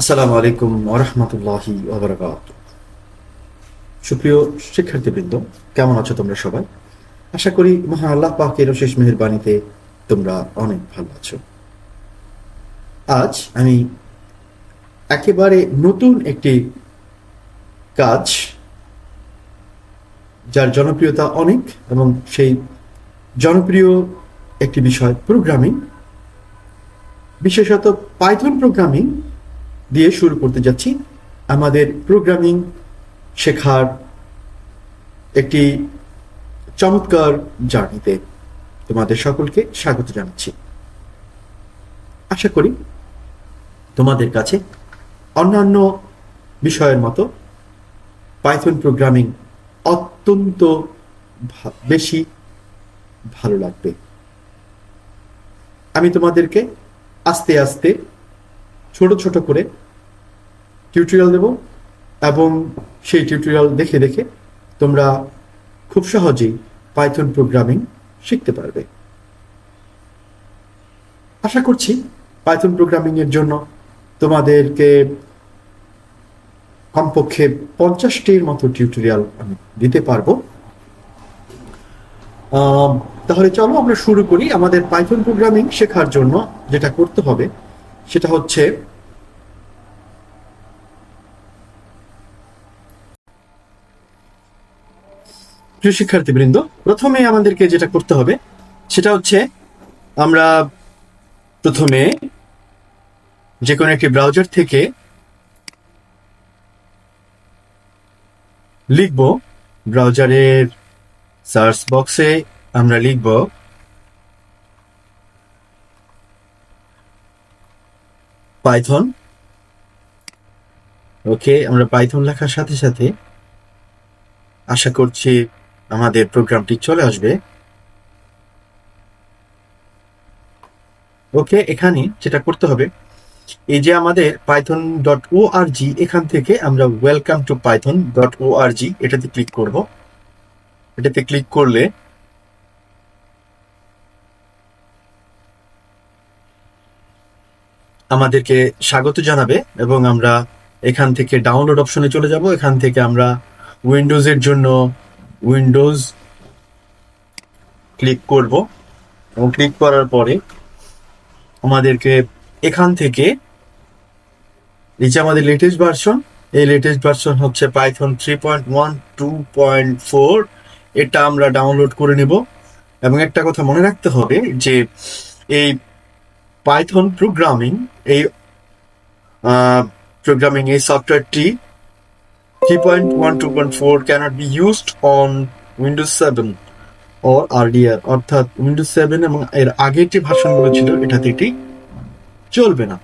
আসসালামু আলাইকুম ওরহমতুল্লাহি সুপ্রিয় শিক্ষার্থীবৃন্দ, কেমন আছো তোমরা সবাই? আশা করি আল্লাহ পাকের শেষ তোমরা অনেক ভালো আছো। আজ আমি একেবারে নতুন একটি কাজ, যার জনপ্রিয়তা অনেক এবং সেই জনপ্রিয় একটি বিষয় প্রোগ্রামিং বিশেষত পাইথন প্রোগ্রামিং দিয়ে শুরু করতে যাচ্ছি। আমাদের প্রোগ্রামিং শেখার একটি চমৎকার জার্নিতে তোমাদের সকলকে স্বাগত জানাচ্ছি। আশা করি তোমাদের কাছে অন্যান্য বিষয়ের মতো পাইথন প্রোগ্রামিং অত্যন্ত বেশি ভালো লাগবে। আমি তোমাদেরকে আস্তে আস্তে ছোট ছোট করে টিউটোরিয়াল দেব এবং সেই টিউটোরিয়াল দেখে দেখে তোমরা খুব সহজেই পাইথন প্রোগ্রামিং শিখতে পারবে। আশা করছি পাইথন প্রোগ্রামিং এর জন্য তোমাদেরকে কমপক্ষে পঞ্চাশটির মতো টিউটোরিয়াল আমি দিতে পারব। তাহলে চলো আমরা শুরু করি আমাদের পাইথন প্রোগ্রামিং শেখার জন্য যেটা করতে হবে, সেটা হচ্ছে প্রিয় শিক্ষার্থীবৃন্দ, প্রথমে আমাদেরকে যেটা করতে হবে, সেটা হচ্ছে আমরা প্রথমে যে কোনো একটি ব্রাউজার থেকে লিখব ব্রাউজারের সার্চ বক্সে আমরা লিখব পাইথন ওকে আমরা পাইথন লেখার সাথে সাথে আশা করছি আমাদের প্রোগ্রামটি চলে আসবে। ওকে, এখানে যেটা করতে হবে, এই যে আমাদের পাইথন ডট ও আর জি এখান থেকে আমরা welcome to python dot O R G এটাতে ক্লিক করব। এটাতে ক্লিক করলে আমাদেরকে স্বাগত জানাবে এবং আমরা এখান থেকে ডাউনলোড অপশনে চলে যাব। এখান থেকে আমরা উইন্ডোজের জন্য উইন্ডোজ ক্লিক করব এবং ক্লিক করার পরে আমাদেরকে এখান থেকে যে আমাদের লেটেস্ট ভার্সন এই লেটেস্ট ভার্সন হচ্ছে python three point one two point four এটা আমরা ডাউনলোড করে নেব এবং একটা কথা মনে রাখতে হবে যে এই পাইথন প্রোগ্রামিং এই প্রোগ্রামিং এই সফটওয়্যারটি 3.1 cannot be used on Windows 7 or RDR অর্থাৎ উইন্ডোজ 7 এবং এর আগের যে ভার্সনগুলো ছিল, এটাতে এটি চলবে না।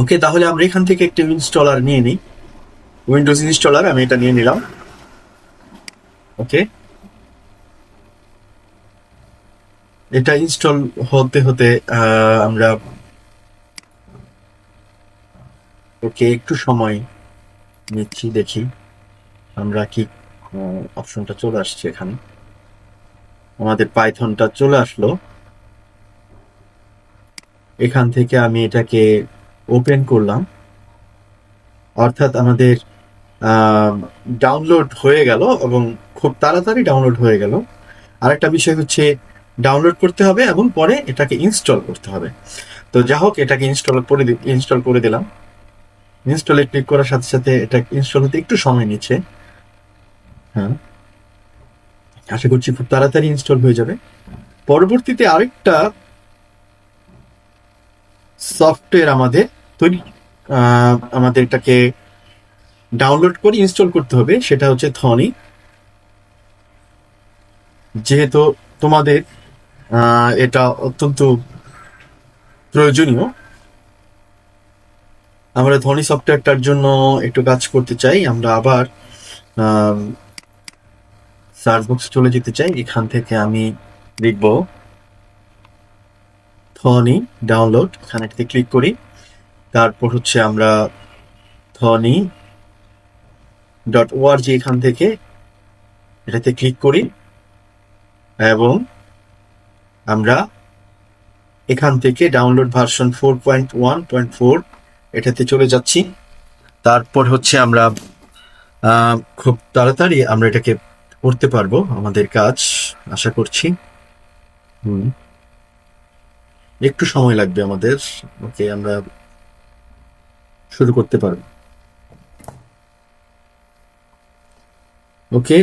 ওকে তাহলে আমরা এখান থেকে একটি ইনস্টলার নিয়ে নিই। উইন্ডোজ ইনস্টলার আমি এটা নিয়ে নিলাম। ওকে এটা ইনস্টল হতে হতে আমরা ওকে একটু সময় নিচ্ছি, দেখি। আমরা কি অপশনটা চলে আসছে এখানে। আমাদের পাইথনটা চলে আসলো। এখান থেকে আমি এটাকে ওপেন করলাম। অর্থাৎ আমাদের ডাউনলোড হয়ে গেল এবং খুব তাড়াতাড়ি ডাউনলোড হয়ে গেল। আরেকটা বিষয় হচ্ছে ডাউনলোড করতে হবে এবং পরে এটাকে ইনস্টল করতে হবে। তো যা হোক এটাকে ইনস্টল করে ইনস্টল করে দিলাম। ইনস্টলে ক্লিক করার সাথে সাথে এটা ইনস্টল হতে একটু সময় নিচ্ছে। হ্যাঁ। আশা করছি খুব তাড়াতাড়ি ইনস্টল হয়ে যাবে। পরবর্তীতে আরেকটা সফটওয়্যার আমাদের তৈরি আমাদের এটাকে ডাউনলোড করে ইনস্টল করতে হবে, সেটা হচ্ছে থনি যেহেতু তোমাদের এটা অত্যন্ত প্রয়োজনীয়। আমরা ধনী সফটওয়্যারটার জন্য একটু কাজ করতে চাই, আমরা আবার সার্চ বক্সে চলে যেতে চাই, এখান থেকে আমি লিখব ধনী, ডাউনলোড, এখানে ক্লিক করি, তারপর হচ্ছে আমরা ধনী ডট ওআরজি এখান থেকে এটাতে ক্লিক করি, এবং আমরা এখান থেকে download version four point one point four এটাতে চলে যাচ্ছি। তারপর হচ্ছে আমরা খুব তাড়াতাড়ি আমরা এটাকে করতে পারব আমাদের কাজ, আশা করছি। হুম। একটু সময় লাগবে আমাদের। ওকে, আমরা শুরু করতে পারব। ওকে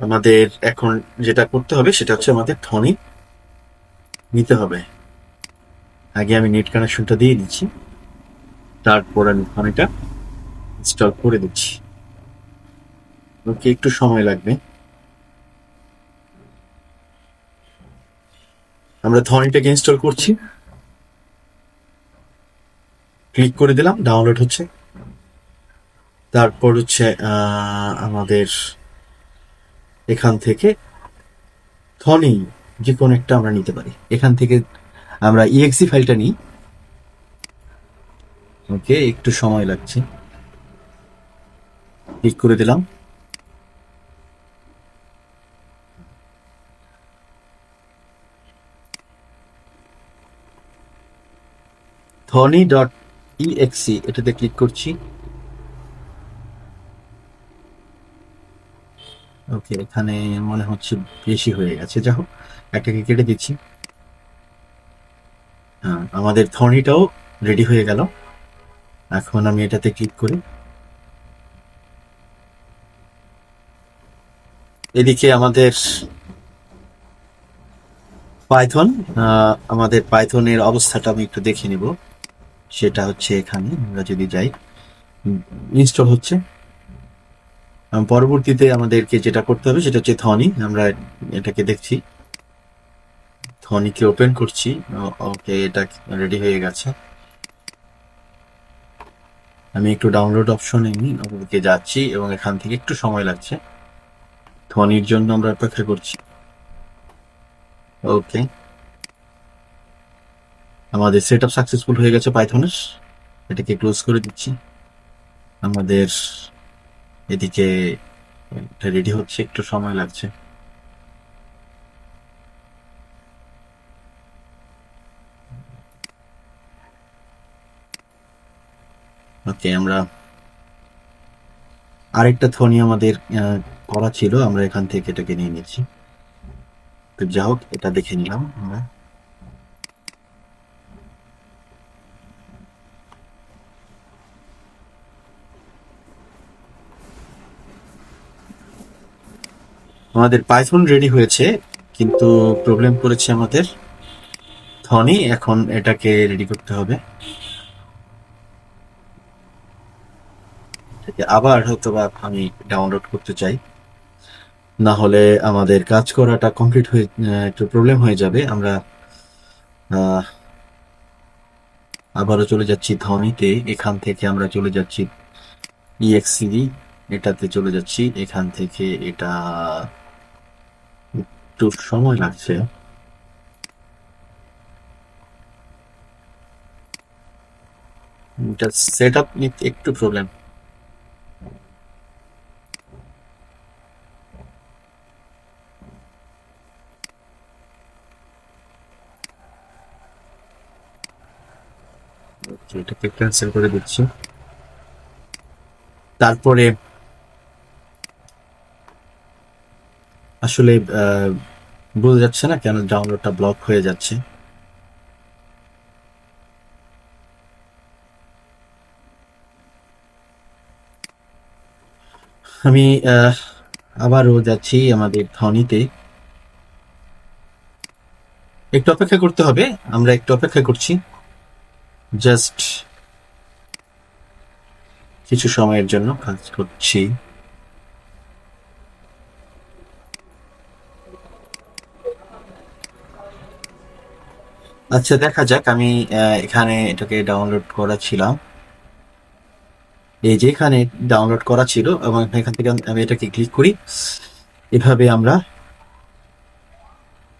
আমাদের এখন যেটা করতে হবে সেটা হচ্ছে আমাদের ধ্বনি। নিতে হবে। আগে আমি নেট কানেকশনটা দিয়ে দিচ্ছি। তারপর আমি ধ্বনিটা ইনস্টল করে দিচ্ছি। ওকে, একটু সময় লাগবে। আমরা ধ্বনিটাকে ইনস্টল করছি। ক্লিক করে দিলাম ডাউনলোড হচ্ছে। তারপর হচ্ছে আমাদের এখান থেকে থনি যে কোনো একটা আমরা নিতে পারি। এখান থেকে আমরা ইএক্সি ফাইলটা নিই। ওকে, একটু সময় লাগছে। ক্লিক করে দিলাম। ধনি ডট ইএক্সি এটাতে ক্লিক করছি। ওকে, এখানে মনে হচ্ছে বেশি হয়ে গেছে। যা হোক, একটাকে কেটে দিচ্ছি। হ্যাঁ আমাদের থনিটাও রেডি হয়ে গেল। এখন আমি এটাতে ক্লিক করি। এদিকে আমাদের পাইথন আমাদের পাইথনের অবস্থাটা আমি একটু দেখে নিব। সেটা হচ্ছে এখানে, আমরা যদি যাই ইনস্টল হচ্ছে। পরবর্তীতে আমাদেরকে যেটা করতে হবে সেটা হচ্ছে থনি আমরা এটাকে দেখছি। থনিকে ওপেন করছি। ওকে, এটা রেডি হয়ে গেছে। আমি একটু ডাউনলোড অপশন অপশনে ওকে যাচ্ছি এবং এখান থেকে একটু সময় লাগছে। থনির জন্য আমরা অপেক্ষা করছি। ওকে। আমাদের সেট আপ সাকসেসফুল হয়ে গেছে পাইথনের। এটাকে ক্লোজ করে দিচ্ছি। আমাদের এদিকে রেডি হচ্ছে, একটু সময় লাগছে। ওকে, আমরা আরেকটা থনি আমাদের করা ছিল, আমরা এখান থেকে এটাকে নিয়ে নিচ্ছি। তো যা হোক, এটা দেখে নিলাম আমরা। আমাদের পাইথন রেডি হয়েছে, কিন্তু প্রবলেম করেছে আমাদের ধনি, এখন এটাকে রেডি করতে হবে। আবার হয়তো বা আমি ডাউনলোড করতে চাই। না হলে আমাদের কাজ করাটা কমপ্লিট হয়ে একটু প্রবলেম হয়ে যাবে। আমরা আবারও চলে যাচ্ছি ধনিতে। এখান থেকে আমরা চলে যাচ্ছি ইএক্সিডি এটাতে চলে যাচ্ছি। এখান থেকে এটা একটু সময় লাগছে। এটা সেট আপ নিতে একটু প্রবলেম এটাকে ক্যান্সেল করে দিচ্ছি। তারপরে আসলে আহ, বোঝা যাচ্ছে না? কেন ডাউনলোডটা ব্লক হয়ে যাচ্ছে? আমি আবারও যাচ্ছি আমাদের ধনিতে। একটু অপেক্ষা করতে হবে। আমরা একটু অপেক্ষা করছি। জাস্ট কিছু সময়ের জন্য কাজ করছি। আচ্ছা দেখা যাক। আমি এখানে এটাকে ডাউনলোড করা ছিলাম। এই যে এখানে ডাউনলোড করা ছিল, এবং এখান থেকে আমি এটাকে ক্লিক করি। এভাবে আমরা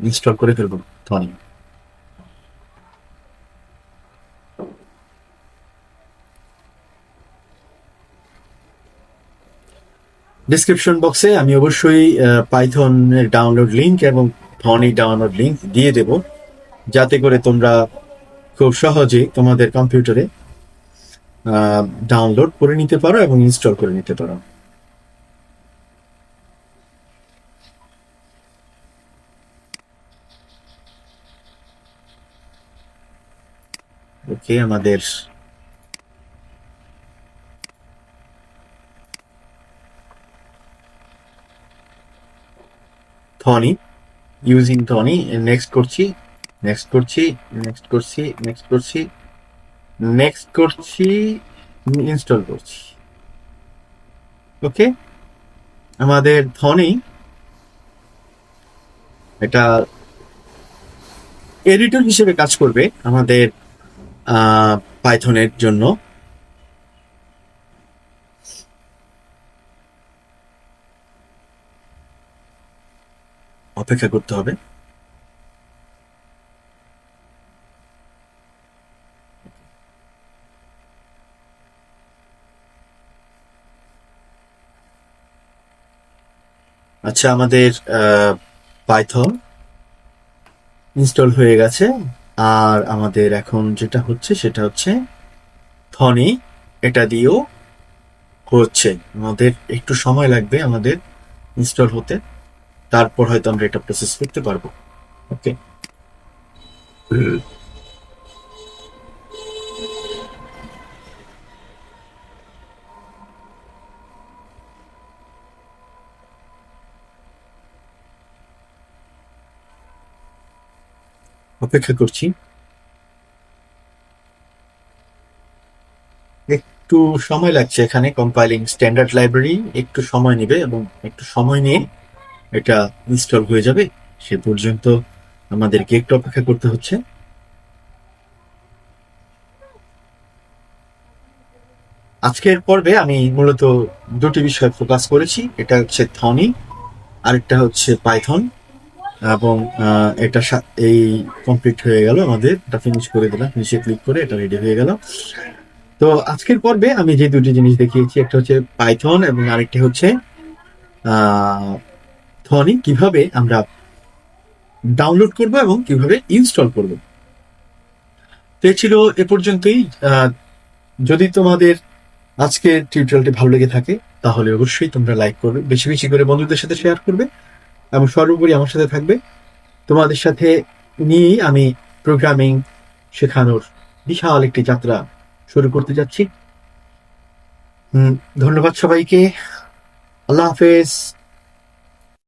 ইনস্টল করে ফেলব। ধনী ডিসক্রিপশন বক্সে আমি অবশ্যই পাইথনের ডাউনলোড লিংক এবং ধনী ডাউনলোড লিংক দিয়ে দেব। যাতে করে তোমরা খুব সহজেই তোমাদের কম্পিউটারে ডাউনলোড করে নিতে পারো এবং ইনস্টল করে নিতে পারো। ওকে, আমাদের থনি ইউজিং টনি নেক্সট করছি। নেক্সট করছি নেক্সট করছি নেক্সট করছি নেক্সট করছি ইনস্টল করছি। ওকে আমাদের ধনি এটা এডিটর হিসেবে কাজ করবে আমাদের পাইথনের জন্য। অপেক্ষা করতে হবে। আচ্ছা আমাদের পাইথন ইনস্টল হয়ে গেছে। আর আমাদের এখন যেটা হচ্ছে, সেটা হচ্ছে থনি এটা দিয়েও হচ্ছে। আমাদের একটু সময় লাগবে আমাদের ইনস্টল হতে। তারপর হয়তো আমরা এটা প্রসেস করতে পারব। ওকে অপেক্ষা করছি। একটু সময় লাগছে এখানে কম্পাইলিং স্ট্যান্ডার্ড লাইব্রেরি একটু সময় নেবে এবং একটু সময় নিয়ে এটা ইনস্টল হয়ে যাবে। সে পর্যন্ত আমাদেরকে একটু অপেক্ষা করতে হচ্ছে। আজকের পর্বে আমি মূলত দুটি বিষয় ফোকাস করেছি, এটা হচ্ছে থনি আরেকটা হচ্ছে পাইথন এবং এটা এই কমপ্লিট হয়ে গেল আমাদের। এটা ফিনিশ করে দিলাম। ফিনিশে ক্লিক করে এটা রেডি হয়ে গেল। তো আজকের পর্বে আমি যে দুটি জিনিস দেখিয়েছি, একটা হচ্ছে পাইথন এবং আরেকটি হচ্ছে থনি কীভাবে আমরা ডাউনলোড করব এবং কীভাবে ইনস্টল করব। তো ছিল এ পর্যন্তই। যদি তোমাদের আজকের টিউটোরিয়ালটি ভালো লেগে থাকে, তাহলে অবশ্যই তোমরা লাইক করবে। বেশি বেশি করে বন্ধুদের সাথে শেয়ার করবে। এবং সর্বোপরি আমার সাথে থাকবে। তোমাদের সাথে নিয়েই আমি প্রোগ্রামিং শেখানোর বিশাল একটি যাত্রা শুরু করতে যাচ্ছি। ধন্যবাদ সবাইকে। আল্লাহ হাফেজ।